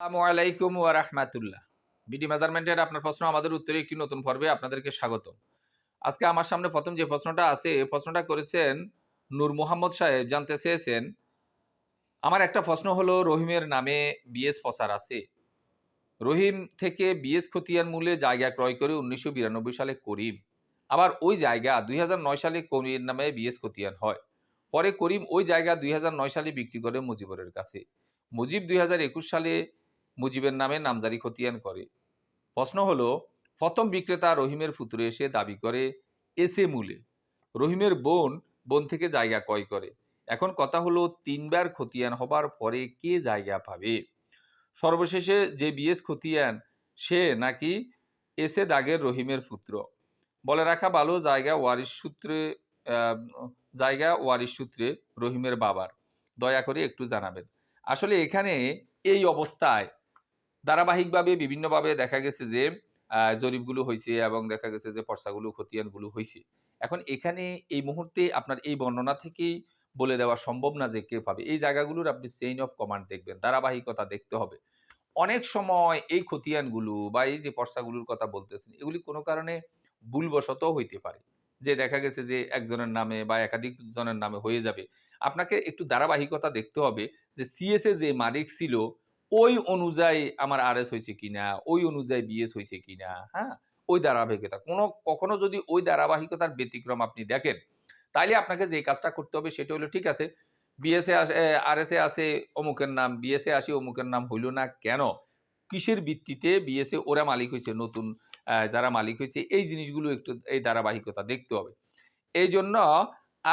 আসসালামু আলাইকুম ওয়া রাহমাতুল্লাহ। বিডি মেজারমেন্টের আপনার প্রশ্ন, আমাদের উত্তরে একটি নতুন পর্বে আপনাদেরকে স্বাগত আজকে আমার সামনে প্রথম যে প্রশ্নটা আছে, এই প্রশ্নটা করেছেন নূর মোহাম্মদ সাহেব, জানতে চেয়েছেন। আমার একটা প্রশ্ন হলো, রহিমের নামে বিএস প্রচার আছে। রহিম থেকে বিএস খতিয়ান মূল্যে জায়গা ক্রয় করে উনিশশো বিরানব্বই সালে করিম। আবার ওই জায়গা দুই হাজার নয় সালে করিমের নামে বিএস খতিয়ান হয়। পরে করিম ওই জায়গা দুই হাজার নয় সালে বিক্রি করে মুজিবরের কাছে। মুজিব দুই হাজার একুশ সালে মুজিবের নামে নামজারি খতিয়ান করে। প্রশ্ন হলো, প্রথম বিক্রেতা রহিমের পুত্র এসে দাবি করে এসে মূলে। রহিমের বোন বোন থেকে জায়গা ক্রয় করে। এখন কথা হলো, তিনবার খতিয়ান হবার পরে কে জায়গা পাবে? সর্বশেষে যে বিএস খতিয়ান, সে নাকি এসে দাগের রহিমের পুত্র? বলে রাখা ভালো, জায়গা ওয়ারিশ সূত্রে জায়গা ওয়ারিশ সূত্রে রহিমের বাবার। দয়া করে একটু জানাবেন। আসলে এখানে এই অবস্থায় ধারাবাহিকভাবে বিভিন্নভাবে দেখা গেছে যে জরিপগুলো হয়েছে এবং দেখা গেছে যে, পর্সাগুলো, খতিয়ানগুলো হয়েছে এখন এখানে এই মুহূর্তে আপনার এই বর্ণনা থেকেই বলে দেওয়া সম্ভব না যে কে পাবে। এই জায়গাগুলোর আপনি চেইন অফ কমান্ড দেখবেন, ধারাবাহিকতা দেখতে হবে। অনেক সময় এই খতিয়ানগুলো বা এই যে পর্সাগুলোর কথা বলতেছেন, এগুলি কোনো কারণে ভুলবশত হইতে পারে। যে দেখা গেছে যে একজনের নামে বা একাধিক জনের নামে হয়ে যাবে। আপনাকে একটু ধারাবাহিকতা দেখতে হবে যে সিএসএ যে মালিক ছিল ওই অনুযায়ী আমার আর এস হয়েছে কিনা, ওই অনুযায়ী বিএস হয়েছে কিনা হ্যাঁ? ওই ধারাবাহিকতা। কোনো, কখনো যদি ওই ধারাবাহিকতার ব্যতিক্রম আপনি দেখেন, তাইলে আপনাকে যে কাজটা করতে হবে সেটা হলো, ঠিক আছে, বিএসএ আর এস এ আছে অমুকের নাম, বিএসএ আসে অমুকের নাম হইল না কেন? কিসের ভিত্তিতে বিএসএ ওরা মালিক হয়েছে, নতুন যারা মালিক হয়েছে? এই জিনিসগুলো একটু এই ধারাবাহিকতা দেখতে হবে। এই জন্য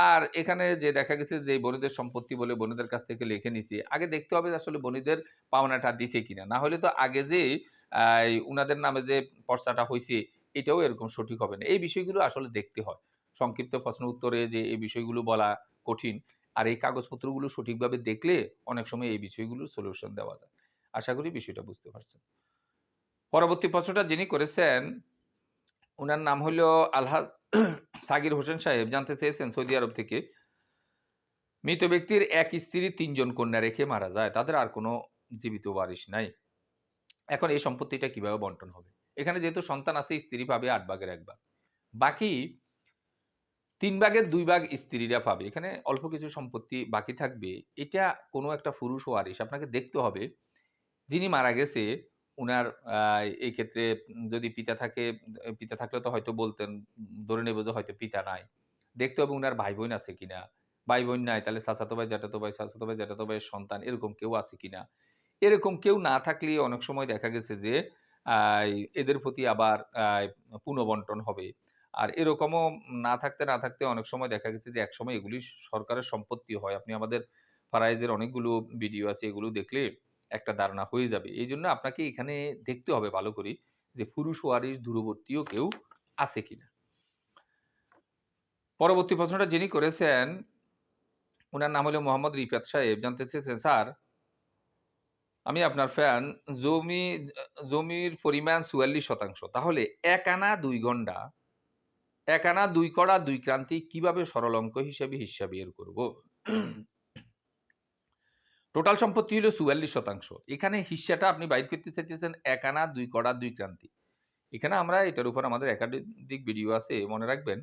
আর এখানে যে দেখা গেছে যে বনিদের সম্পত্তি বলে বনিদের কাছ থেকে লিখে নিছি, আগে দেখতে হবে আসলে বনিদের পাওনাটা দিছে কিনা। না হলে তো আগে যে উনাদের নামে যে পর্চাটা হয়েছে এটাও এরকম সঠিক হবে না। এই বিষয়গুলো আসলে দেখতে হয়। সংক্ষিপ্ত প্রশ্ন উত্তরে যে এই বিষয়গুলো বলা কঠিন, আর এই কাগজপত্রগুলো সঠিকভাবে দেখলে অনেক সময় এই বিষয়গুলোর সলিউশন দেওয়া যায়। আশা করি বিষয়টা বুঝতে পারছেন। পরবর্তী প্রশ্নটা যিনি করেছেন ওনার নাম হলো আলহাজ সাগির হোসেন সাহেব জানতে চেয়েছেন সৌদি আরব থেকে, মৃত ব্যক্তির এক স্ত্রী তিনজন কন্যা রেখে মারা যায়, তাদের আর কোনো জীবিত ওয়ারিশ নাই। এখন এই সম্পত্তিটা কীভাবে বন্টন হবে? এখানে যেহেতু সন্তান আছে, স্ত্রী পাবে আট ভাগের এক ভাগ। বাকি তিন ভাগের দুই ভাগ স্ত্রীরা পাবে। এখানে অল্প কিছু সম্পত্তি বাকি থাকবে। এটা কোনো একটা পুরুষ ওয়ারিশ, আপনাকে দেখতে হবে, যিনি মারা গেছে উনার এই ক্ষেত্রে যদি পিতা থাকে, পিতা থাকলে তো হয়তো বলতেন, ধরে নেব যে হয়তো পিতা নাই। দেখতে হবে উনার ভাই বোন আছে কিনা। ভাই বোন নাই, তাহলে চাচাতো ভাই, জ্যাঠাতো ভাই চাচাতো ভাই, জ্যাঠাতো ভাইয়ের সন্তান, এরকম কেউ আছে কিনা? এরকম কেউ না থাকলে অনেক সময় দেখা গেছে যে এদের প্রতি আবার পুনঃবন্টন হবে। আর এরকমও না থাকতে না থাকতে অনেক সময় দেখা গেছে যে, একসময় এগুলি সরকারের সম্পত্তি হয়। আপনি আমাদের ফারাইজের অনেকগুলো ভিডিও আছে, এগুলো দেখলে একটা ধারণা হয়ে যাবে। এই জন্য আপনাকে এখানে দেখতে হবে ভালো করে যে পুরুষ ওয়ারিশ দূরবর্তীও কেউ আছে কিনা। পরবর্তী প্রশ্নটা যিনি করেছেন ওনার নাম হলো মোহাম্মদ রিফাত সাহেব। জানতে চেয়েছেন, স্যার, আমি আপনার ফ্যান জমি, জমির পরিমাণ চুয়াল্লিশ শতাংশ। তাহলে এক আনা দুই ঘণ্টা, এক আনা দুই কড়া দুই ক্রান্তি কীভাবে সরল অঙ্ক হিসেবে হিসাব বের করব? টোটাল সম্পত্তি হলো চুয়াল্লিশ শতাংশ। এখানে হিস্সাটা আপনি বাইর করতে চাইতেছেন এক আনা, দুই কড়া, দুই ক্রান্তি। এখানে আমরা এটার উপর আমাদের একাধিক ভিডিও আছে, মনে রাখবেন।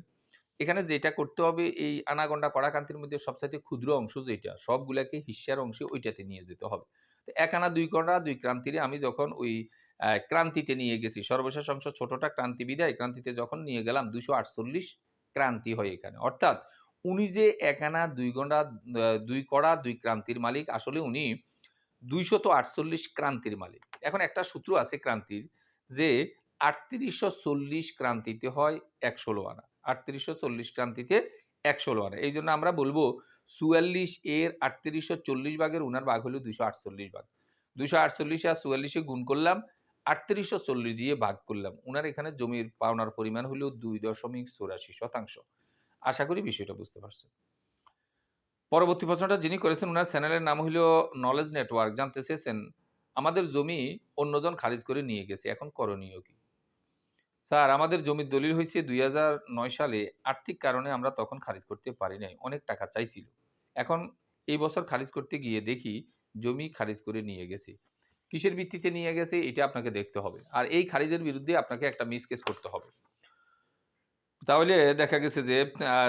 এখানে যেটা করতে হবে, এই আনাগন্ডা কড়া কান্তির মধ্যে সবচাইতে ক্ষুদ্র অংশ যেটা, সবগুলাকে হিস্যার অংশে ওইটাতে নিয়ে যেতে হবে। তো এক আনা, দুই কড়া, দুই ক্রান্তিরে আমি যখন ওই ক্রান্তিতে নিয়ে গেছি, সর্বশেষ অংশ ছোটটা ক্রান্তি বিদায়, ক্রান্তিতে যখন নিয়ে গেলাম, দুইশো আটচল্লিশ ক্রান্তি হয় এখানে। অর্থাৎ উনি যে এক আনা দুই ঘণ্টা দুই কড়া, দুই ক্রান্তির মালিক, আসলে উনি দুইশত আটচল্লিশ ক্রান্তির মালিক। এখন একটা সূত্র আছে ক্রান্তির যে আটত্রিশশো চল্লিশ ক্রান্তিতে হয় এক ষোলো আনা। আটত্রিশশো চল্লিশ ক্রান্তিতে এক ষোলো আনা। এই জন্য আমরা বলব চুয়াল্লিশ এর আটত্রিশশো চল্লিশ ভাগের উনার ভাগ হলো দুইশো আটচল্লিশ ভাগ। দুইশো আটচল্লিশে আর চুয়াল্লিশে গুণ করলাম, আটত্রিশশো চল্লিশ দিয়ে ভাগ করলাম। উনার এখানে জমির পাওনার পরিমাণ হলো দুই দশমিক চৌরাশি শতাংশ। আশা করি বিষয়টা বুঝতে পারছেন। পরবর্তী প্রশ্নটা যিনি করেছেন ওনার চ্যানেলের নাম হলো নলেজ নেটওয়ার্ক জানতে চেয়েছেন, আমাদের জমি অন্যজন খারিজ করে নিয়ে গেছে, এখন করণীয় কি? স্যার, আমাদের জমির দলিল হয়েছে দুই সালে আর্থিক কারণে আমরা তখন খারিজ করতে পারি নাই, অনেক টাকা চাইছিল। এখন এই বছর খারিজ করতে গিয়ে দেখি জমি খারিজ করে নিয়ে গেছে। কিসের ভিত্তিতে নিয়ে গেছে, এটা আপনাকে দেখতে হবে। আর এই খারিজের বিরুদ্ধে আপনাকে একটা মিস কেস করতে হবে। তাহলে দেখা গেছে যে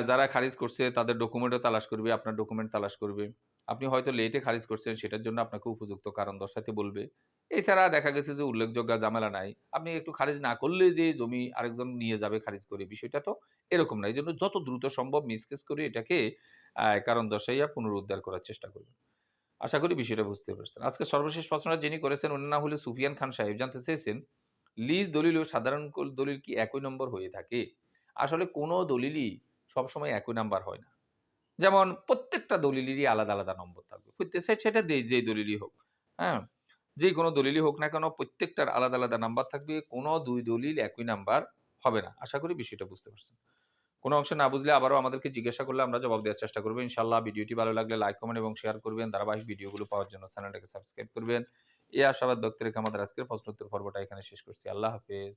যারা খারিজ করছে তাদের ডকুমেন্টও তালাশ করবে, আপনার ডকুমেন্ট তালাশ করবে। আপনি হয়তো লেটে খারিজ করছেন, সেটার জন্য আপনাকে উপযুক্ত কারণ দর্শাতে বলবে। এছাড়া দেখা গেছে যে, উল্লেখযোগ্য ঝামেলা নাই। আপনি একটু খারিজ না করলে যে, জমি আরেকজন নিয়ে যাবে খারিজ করে, বিষয়টা তো এরকম না। এই জন্য যত দ্রুত সম্ভব মিসকেস করে এটাকে কারণ দর্শাইয়া পুনরুদ্ধার করার চেষ্টা করবেন। আশা করি বিষয়টা বুঝতে পারছেন। আজকে সর্বশেষ প্রশ্নটা যিনি করেছেন ওনার নাম হলো সুফিয়ান খান সাহেব। জানতে চেয়েছেন, লিজ দলিল ও সাধারণ দলিল কি একই নম্বর হয়ে থাকে? আসলে কোনো দলিলই সবসময় একই নাম্বার হয় না। যেমন প্রত্যেকটা দলিলেরই আলাদা আলাদা নম্বর থাকবে। সেটা যে দলিলই হোক হ্যাঁ? যে কোনো দলিলই হোক না কেন প্রত্যেকটার আলাদা আলাদা নাম্বার থাকবে, কোনো দুই দলিল একই নাম্বার হবে না। আশা করি বিষয়টা বুঝতে পারছেন। কোনো অংশ না বুঝলে আবারও আমাদেরকে জিজ্ঞাসা করলে আমরা জবাব দেওয়ার চেষ্টা করব। ইনশাল্লাহ ভিডিওটি ভালো লাগলে লাইক কমেন্ট এবং শেয়ার করবেন। ধারাবাহিক ভিডিওগুলো পাওয়ার জন্য চ্যানেলটাকে সাবস্ক্রাইব করবেন। এই আশাবাদ ব্যক্তি রেখে আমাদের আজকের প্রশ্নোত্তর পর্বটা এখানে শেষ করছি। আল্লাহ হাফেজ।